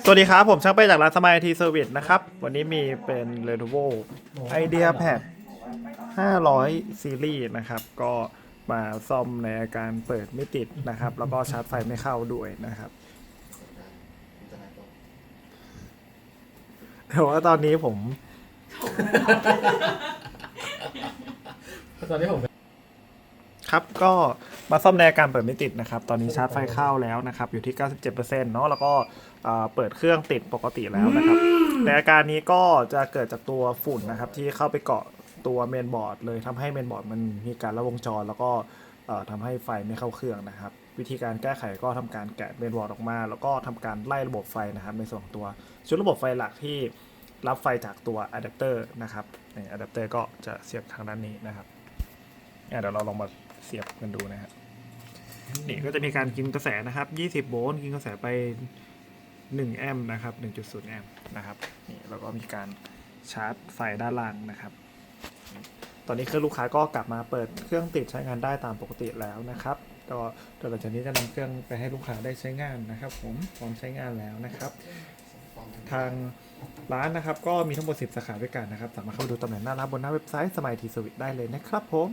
สวัสดีครับ ผมช่างเป้จากร้านสมายทีเซอร์วิสนะครับ วันนี้มีเป็น Lenovo Idea Pad 500 ซีรีส์นะครับ ก็มาซ่อมในอาการเปิดไม่ติดนะครับ แล้วก็ชาร์จไฟไม่เข้าด้วยนะครับ แต่ว่าตอนนี้ผม ตอนนี้ผม ครับก็มาซ่อมในอาการเปิดไม่ติดนะครับ ตอนนี้ชาร์จไฟเข้าแล้วนะครับ อยู่ที่ 97%เนาะแล้วก็เปิดเครื่องติดปกติแล้วนะครับ ในอาการนี้ก็จะเกิดจากตัวฝุ่นนะครับ ที่เข้าไปเกาะตัวเมนบอร์ดเลยทำให้เมนบอร์ดมันมีการระวงจร แล้วก็เอ่อทำให้ไฟไม่เข้าเครื่องนะครับ วิธีการแก้ไขก็ทำการแกะเมนบอร์ดออกมา แล้วก็ทำการไล่ระบบไฟนะครับ ในส่วนของตัวชุดระบบไฟหลักที่รับไฟจากตัวอะแดปเตอร์นะครับนี่อะแดปเตอร์ก็จะเสียบทางด้านนี้นะครับอะเดี๋ยวเราลองมา เสียบกันดูนะครับนี่ก็จะมีการกินกระแสนะครับ 20 โวลต์กินกระแสไป 1 แอมป์นะครับ 1.0 แอมป์นะครับนี่แล้วก็มีการชาร์จไฟด้านล่างนะครับ ตอนนี้คือลูกค้าก็กลับมาเปิดเครื่องติดใช้งานได้ตามปกติแล้วนะครับก็เดี๋ยวหลังจากนี้จะนำเครื่องไปให้ลูกค้าได้ใช้งานนะครับ ผมพร้อมใช้งานแล้วนะครับ ทางร้านนะครับ ก็มีทั้งหมด 10 สาขาด้วยกันนะครับ สามารถเข้าไปดูตำแหน่งหน้าร้านบนหน้าเว็บไซต์สมัยทีสวิตได้เลยนะครับผม